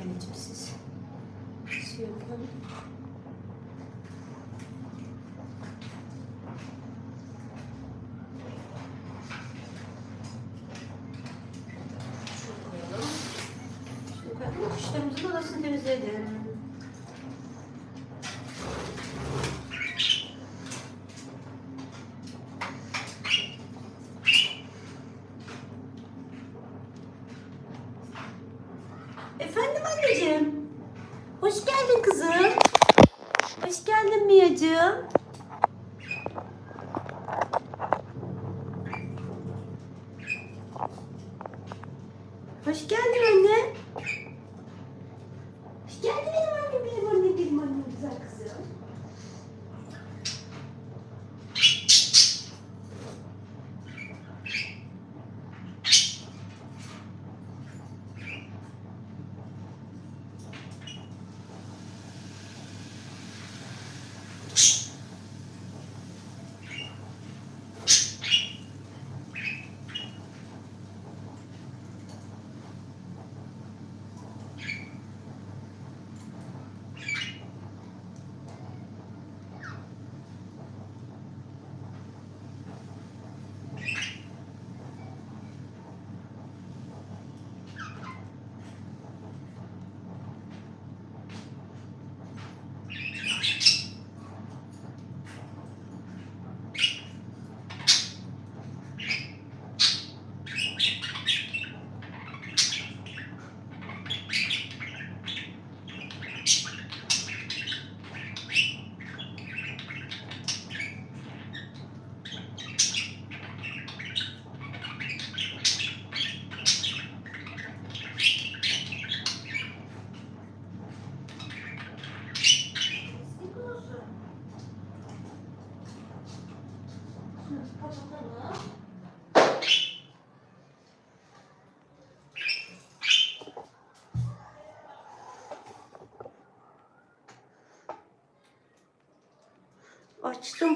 anneciğim siz. Şey yapalım. Şunu koyalım. Şunu koyalım. Kuşlarımızın odasını temizleyelim.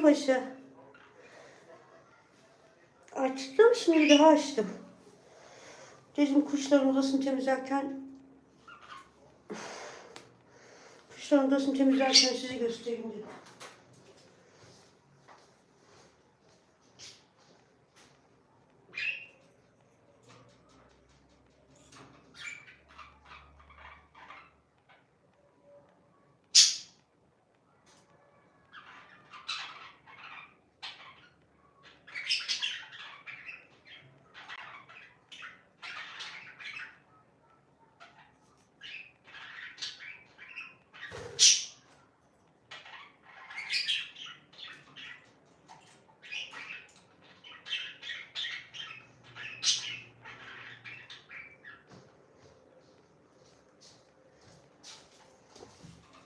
Paşa. Açtım şimdi bir daha açtım. Dedim kuşların odasını temizlerken kuşların odasını temizlerken size göstereyim dedim.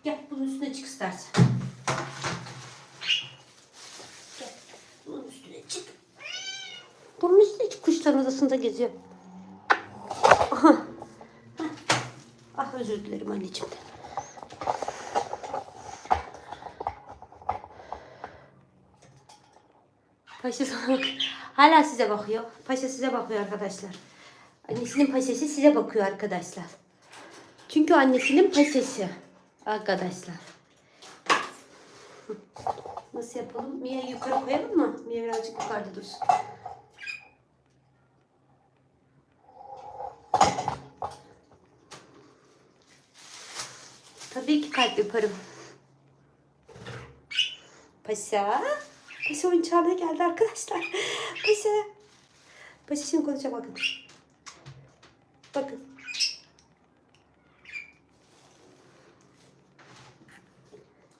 Gel bunun üstüne çık istersen. Bunun üstüne çık. Bunun üstüne odasında geziyor. Aha. Ah özür dilerim anneciğim. Paşa sana bak. Hala size bakıyor. Paşa size bakıyor arkadaşlar. Annesinin paşası size bakıyor arkadaşlar. Çünkü annesinin paşası. Arkadaşlar. Nasıl yapalım? Mia yukarı koyalım mı? Mia birazcık yukarıda dursun. Tabii ki kalp yaparım. Paşa. Paşa oyuncağına geldi arkadaşlar. Paşa. Paşa şimdi konuşacak bakın. Bakın.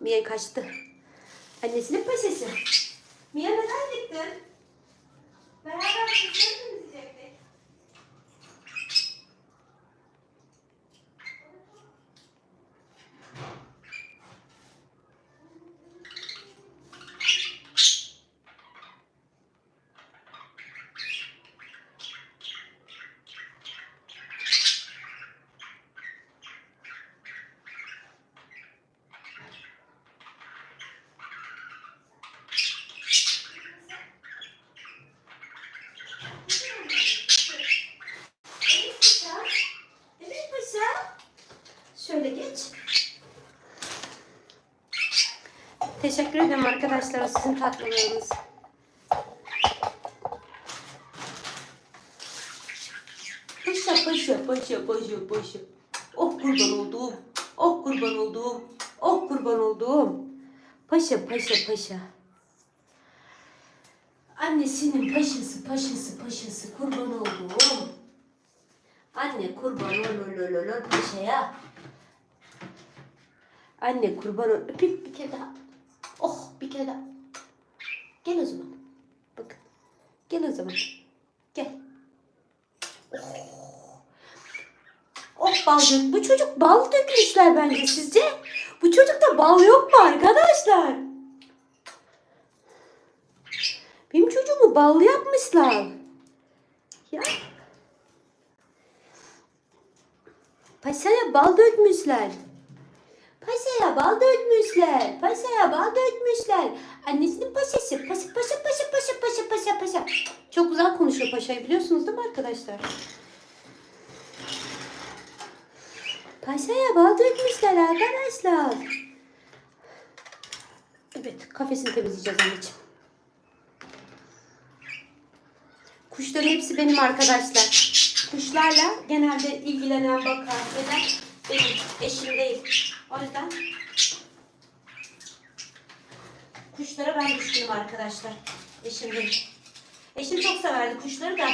Mia kaçtı. Annesinin paşası. Mia neden gittin? Beraber kuşları temizleyecektik. Evet paşa. Evet paşa. Teşekkür ederim arkadaşlar sizin tatlılığınız. Paşa paşa paşa paşa paşa. Oh kurban olduğum. Oh kurban olduğum. Oh kurban olduğum. Paşa paşa paşa. Annesinin paşası paşası paşası kurban olduğum. Anne kurban ol paşaya. Anne kurban ol. Öpeyim bir kere daha. Oh bir kere daha. Gel o zaman. Bakın. Gel o zaman. Gel. Oh bal dök. Bu çocuk bal dökmüşler bence sizce? Bu çocukta bal yok mu arkadaşlar? Benim çocuğumu ballı yapmışlar. Ya. Paşaya bal dökmüşler. Paşaya bal dökmüşler. Paşaya bal dökmüşler. Annesinin paşası. Paşa paşa paşa paşa paşa paşa paşa. Çok güzel konuşuyor paşayı biliyorsunuz değil mi arkadaşlar? Paşaya bal dökmüşler arkadaşlar. Evet kafesini temizleyeceğiz anneciğim. Kuşların hepsi benim arkadaşlar. Kuşlarla genelde ilgilenen bakan eden benim eşim değil. O yüzden kuşlara ben düşkünüm arkadaşlar. Eşim değil. Eşim çok severdi kuşları da.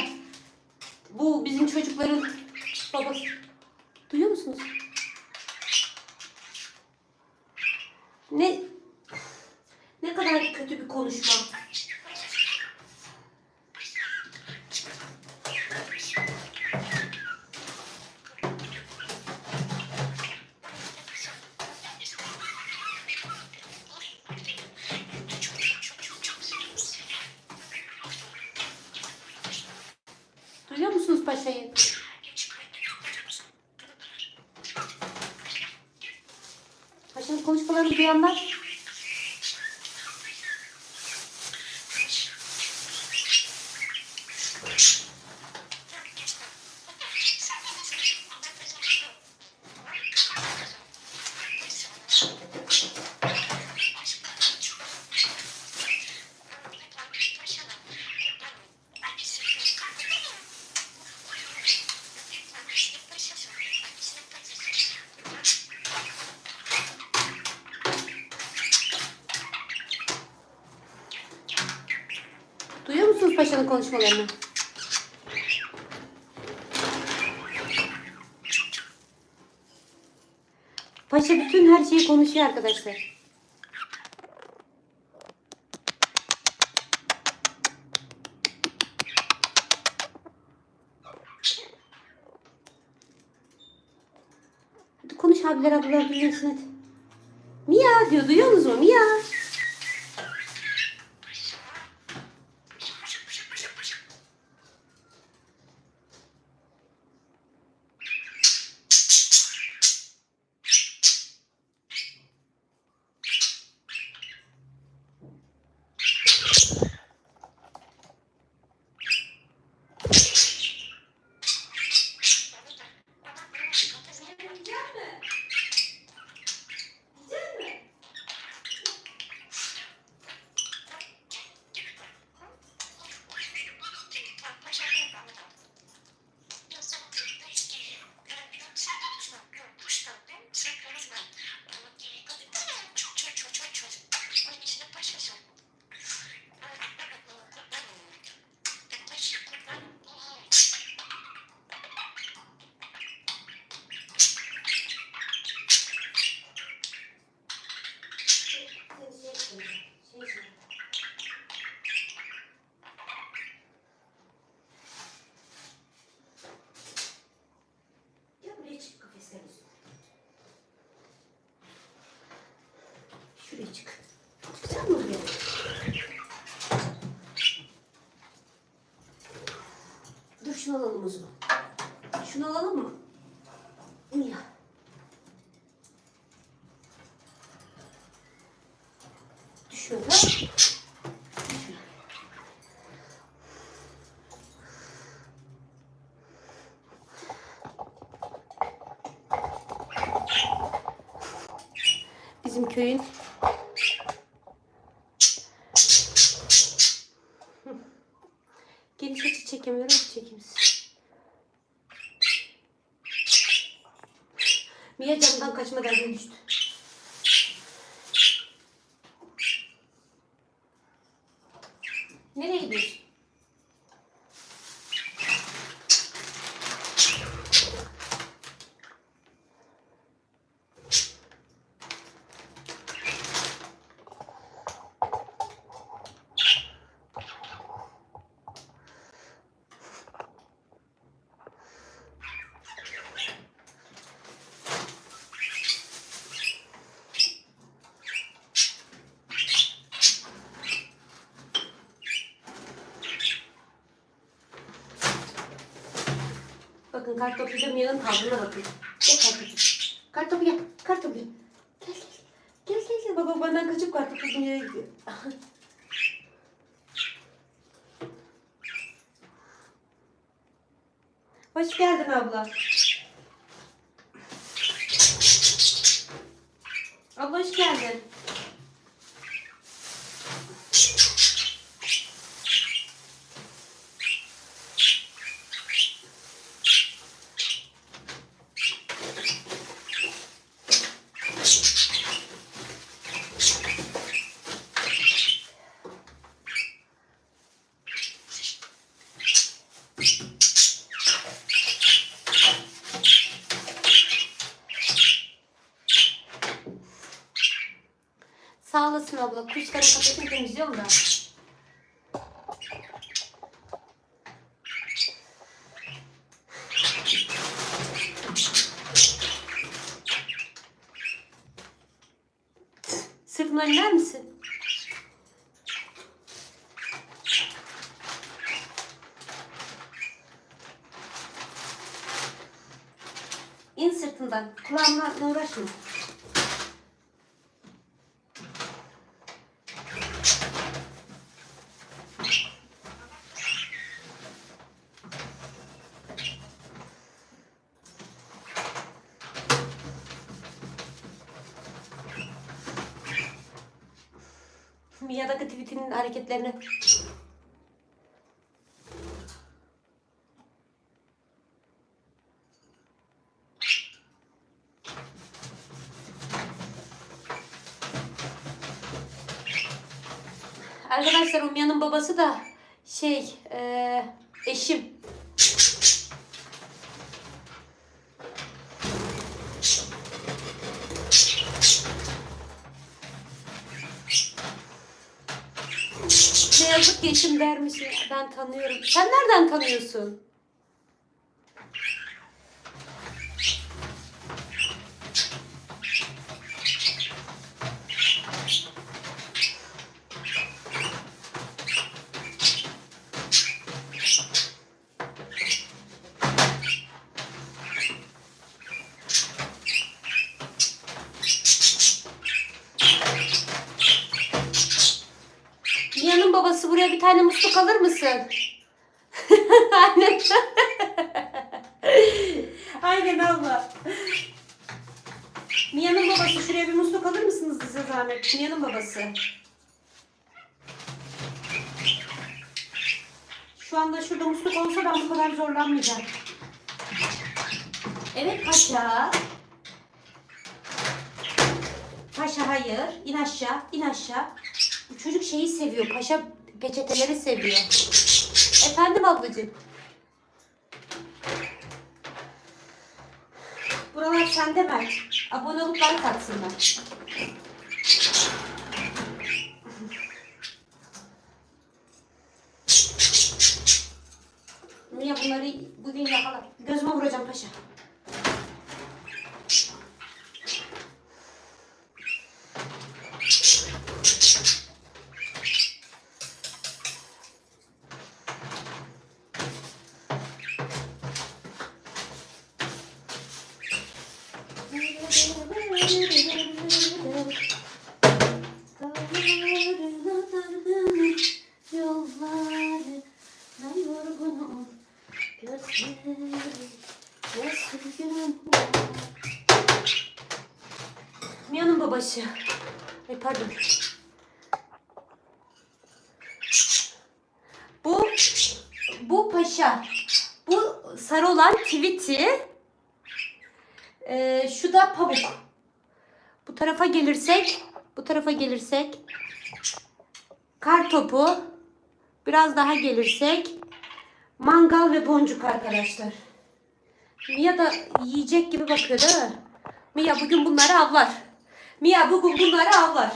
Bu bizim çocukların babası. Duyuyor musunuz? Ne ne kadar kötü bir konuşma. Paşayı? Paşanın konuşmalarını duyanlar Duyuyor musunuz paşanın konuşmalarını? Paşa bütün her şeyi konuşuyor arkadaşlar. Hadi konuş abiler ablalar duyuyorsun hadi. Mia diyor duyuyor musunuz mu? Mia. Gel buraya çık kafeslerin üstüne. Şuraya çık. Çıkacak mı buraya? Dur şunu alalım o zaman. Şunu alalım mı? Ya. Şöyle. Bizim köyün 什么东西？Bakın kartopuyla Mia'nın tavrına bakın. Gel kartopu. Kartopu gel. Kartopu gel. Gel gel. Gel gel gel. Baba benden kaçıp kartopu Mia'ya gidiyor. Hoş geldin. Abla hoş geldin. Olasın abla. Kuşların kafesini temizliyorum da. Sırtımdan iner misin? İn sırtından. Kulağımla uğraşma. Mia'daki tweetinin hareketlerini. Arkadaşlar o Mia'nın babası da şey eee, eşim. Dermiş. ya, Ben tanıyorum. Sen nereden tanıyorsun? Mia'nın babası buraya bir tane musluk alır mısın? Aynen. Aynen abla. Mia'nın babası şuraya bir musluk alır mısınız size zahmet? Mia'nın babası. Şu anda şurada musluk olsa ben bu kadar zorlanmayacağım. Evet paşa. Paşa hayır. İn aşağı. in aşağı. Bu çocuk şeyi seviyor. Paşa peçeteleri seviyor. Efendim ablacığım. Buralar sende Mert. Abone olup like atsınlar. Niye bunları bugün yakala? Gözüme vuracağım paşa. Yollarına yorgunum Gözlerim Gözlerim Mia'nın babası Ay pardon Bu Paşa. Bu sarı olan Tweety. Ee, şu da Pamuk. Bu tarafa gelirsek, bu tarafa gelirsek kar topu. Biraz daha gelirsek mangal ve boncuk arkadaşlar. Mia da yiyecek gibi bakıyor değil mi? Mia bugün bunları avlar. Mia bugün bunları avlar.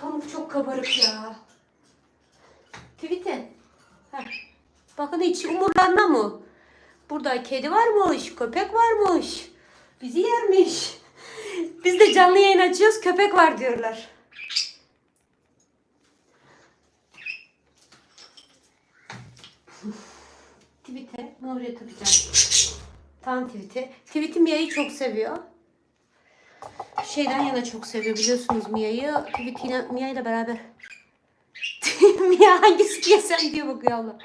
Pamuk çok kabarık ya. Heh. Bakın hiç umurlarına mı? Burada kedi varmış, köpek varmış. Bizi yermiş. Biz de canlı yayın açıyoruz, köpek var diyorlar. Tweet'e oraya takacağım? Tam tweet'e. Tweet'i Mia'yı çok seviyor. Şeyden yana çok seviyor biliyorsunuz Mia'yı. Tweet yine Mia ile beraber. Mia hangisi diye sen diye bakıyor Allah.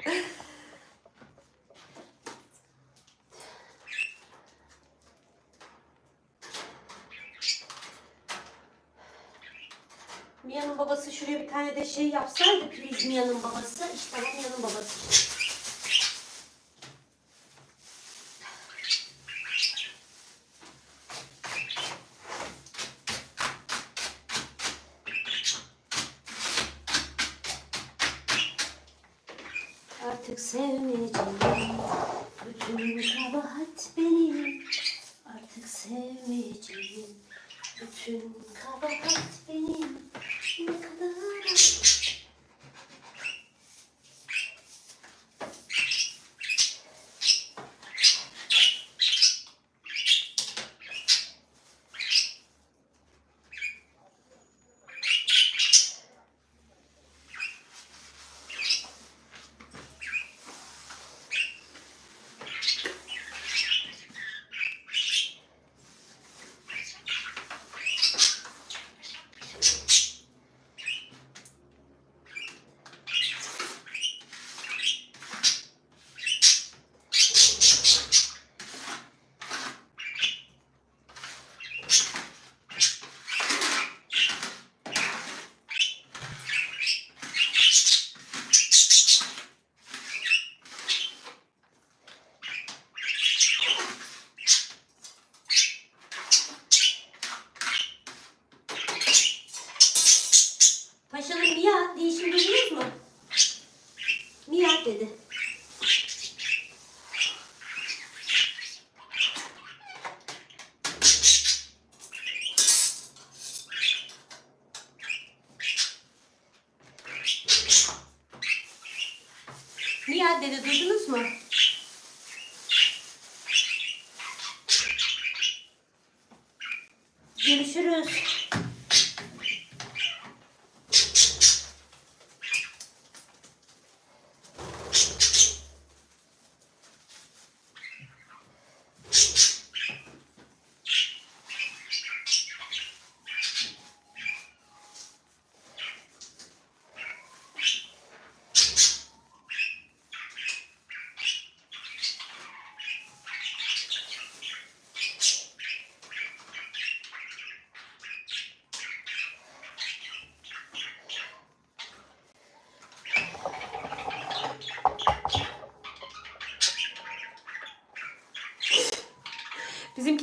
Mia'nın babası şuraya bir tane de şey yapsaydı Mia'nın babası. İşte Mia'nın babası. Artık sevmeyeceğim. Bütün kabahat benim. Artık sevmeyeceğim. Bütün kabahat benim. Ne kadar Paşanın Mia değişim duydunuz mu? Mia dedi. Mia dedi duydunuz mu? Görüşürüz.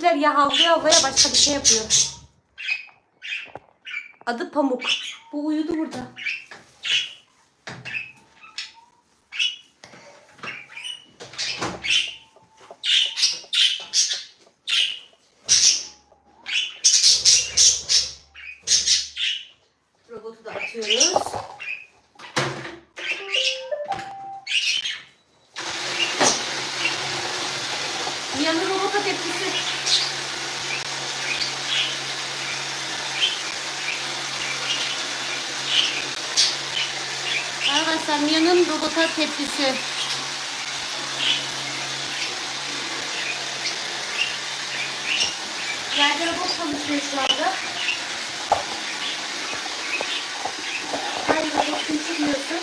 Bizimkiler ya havlaya havlaya başka bir şey yapıyor. Adı Pamuk. Bu uyudu burada. arkadaşlar Mia'nın robota tepkisi. Yerde robot konuşuyor şu anda. Hayır robotun çıkmıyorsun.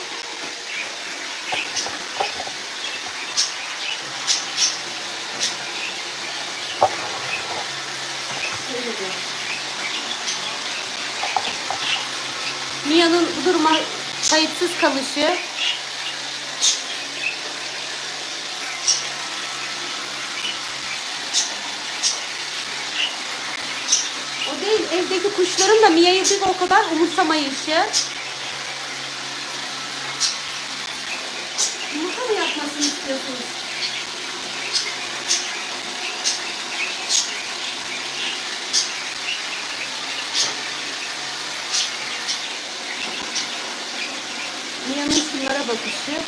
Mia'nın bu duruma kayıtsız kalışı. O değil, evdeki kuşların da Mia'yı bir o kadar umursamayışı. Mia'nın şunlara bakışı.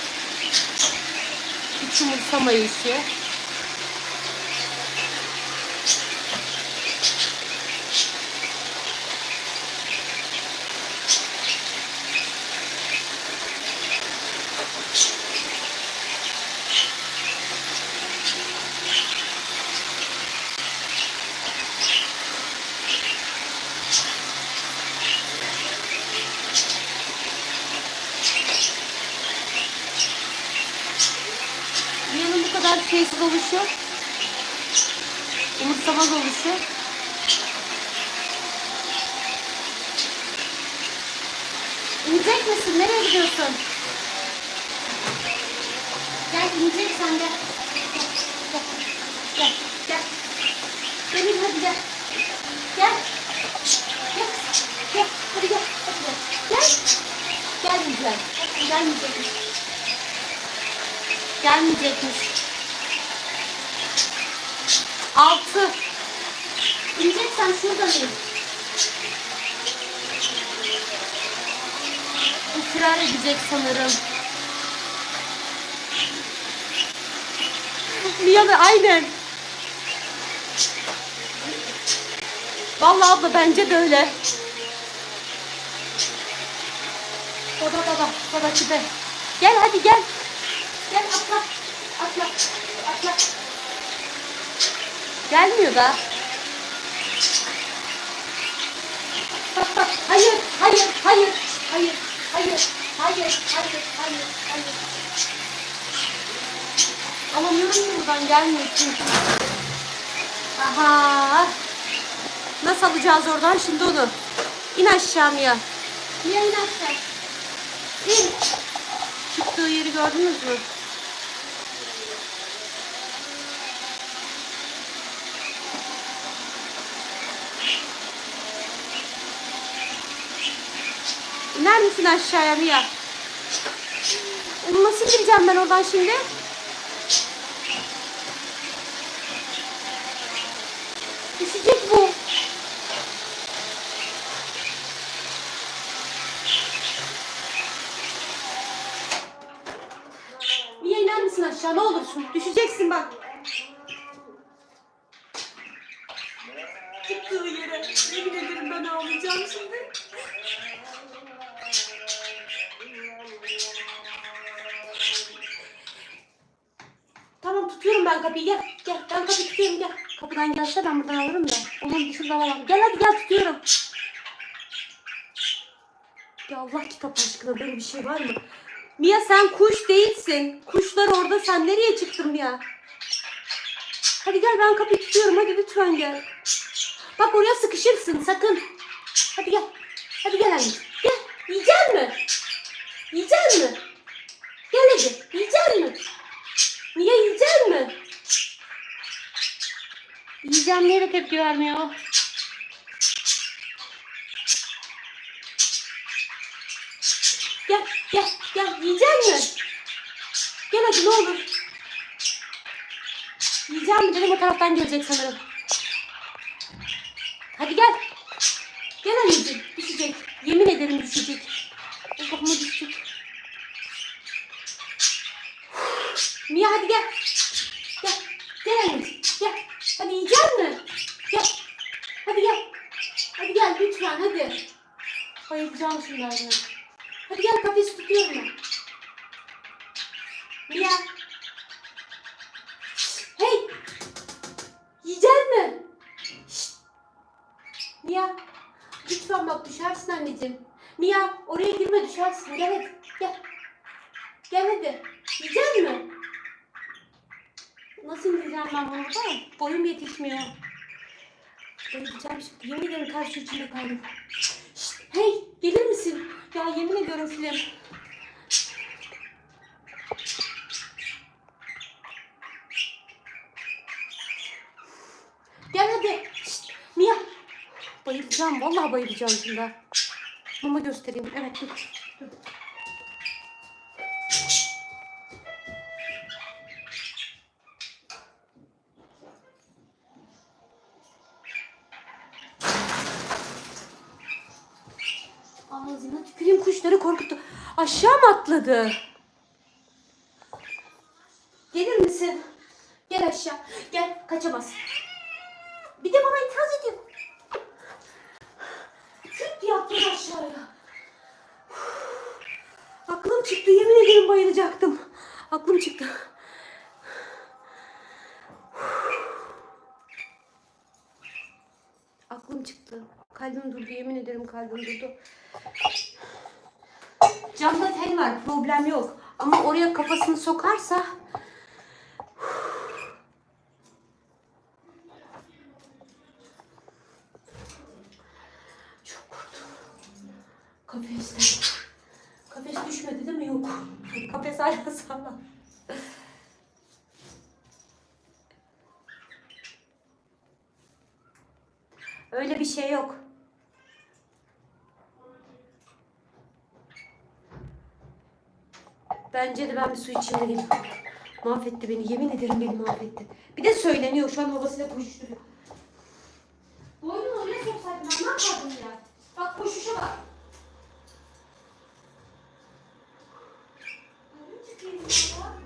Hiç umursamayışı. Mia'nın bu kadar şeysiz oluşu. Umursamaz oluşu. İnecek misin? Nereye gidiyorsun? Gel inecek sen gel. Gel. Gel. Gel. Gel hadi gel. Gel. Gel. Gel. Hadi gel. Hadi gel. Gel. Gelmeyecek. Gelmeyecekmiş. Gelmeyecekmiş. Altı. İneceksen şuradan in. İkrar edecek sanırım. Miyalı aynen. Vallahi abla bence de öyle. Baba baba baba tipe. Gel hadi gel. Gel atla. Atla. Atla. Gelmiyor da. Bak bak. Hayır, hayır, hayır, hayır, hayır, hayır, hayır, hayır, hayır. Alamıyorum ki buradan gelmiyor çünkü. Aha. Nasıl alacağız oradan şimdi onu? İn aşağı Mia. Mia in aşağı. İn. Çıktığı yeri gördünüz mü? İner misin aşağıya Mia? Nasıl gireceğim ben oradan şimdi? Düşecek bu. Mia iner misin aşağı ne olursun? Düşeceksin bak. Çıktığı yere. Yemin ederim ben ağlayacağım şimdi. Tamam tutuyorum ben kapıyı gel. Gel ben kapıyı tutuyorum gel. Kapıdan gelse ben buradan alırım da. Onun şuradan alalım. Gel hadi gel tutuyorum. Ya Allah kitap aşkına böyle bir şey var mı? Mia sen kuş değilsin. Kuşlar orada sen nereye çıktın Mia? Hadi gel ben kapıyı tutuyorum hadi lütfen gel. Bak oraya sıkışırsın sakın. Hadi gel. Hadi gel anne. Gel. Yiyecek mi? Yiyecek mi? Gel hadi. Yiyecek mi? Niye yiyecek mi? Yiyeceğim niye de tepki vermiyor? Gel, gel, gel. Yiyecek mi? Gel hadi ne olur. Yiyeceğim mi dedim o taraftan gelecek sanırım. Hadi gel. Gel anneciğim. Düşecek. Yemin ederim düşecek. Kafama düşecek. Mia hadi gel. Gel. Gel anneciğim. Gel. Hadi yiyecek mi? Gel. Hadi gel. Hadi gel lütfen hadi. Bayılacağım şunlardan. Hadi gel kafesi tutuyorum ben. Mia. Hey. Yiyecek mi? Şşt. Mia. Lütfen bak düşersin anneciğim. Mia oraya girme düşersin. Gel hadi. Gel. Gel hadi. Yiyecek mi? Nasıl indireceğim ben bunu burada? Boyum yetişmiyor. Bayılacağım şimdi. Yemin ederim ters içinde kaldım. Şşt, hey gelir misin? Ya yemin ediyorum film. Gel hadi. Şşt, Mia. Bayılacağım. Vallahi bayılacağım şimdi. Mama göstereyim. Evet dur. dur. Atladı? Gelir misin? Gel aşağı. Gel kaçamaz. Bir de bana itiraz ediyor. Küt diye atladı aşağıya. Aklım çıktı yemin ederim bayılacaktım. Aklım çıktı. Aklım çıktı. Kalbim durdu yemin ederim kalbim durdu. Camda tel var problem yok. Ama oraya kafasını sokarsa çok korktum. Kafeste. Kafes düşmedi değil mi? Yok. Kafes hala sağlam. Öyle bir şey yok. Bence de ben bir su içeyim de geleyim. Mahvetti beni. Yemin ederim beni mahvetti. Bir de söyleniyor. Şu an babasıyla koşuşturuyor. Boynunu oraya soksaydım ben ne yapardım ya? Bak koşuşa bak. Hadi çıkayım ya.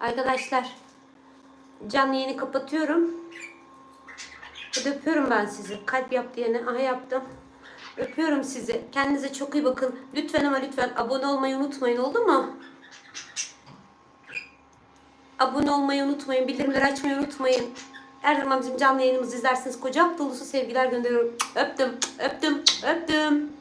Arkadaşlar canlı yayını kapatıyorum. Hadi öpüyorum ben sizi. Kalp yaptı yine. Aha yaptım. Öpüyorum sizi. Kendinize çok iyi bakın. Lütfen ama lütfen abone olmayı unutmayın oldu mu? Abone olmayı unutmayın. Bildirimleri açmayı unutmayın. Zaman bizim canlı yayınımızı izlersiniz. Kucak dolusu sevgiler gönderiyorum. Öptüm, öptüm, öptüm.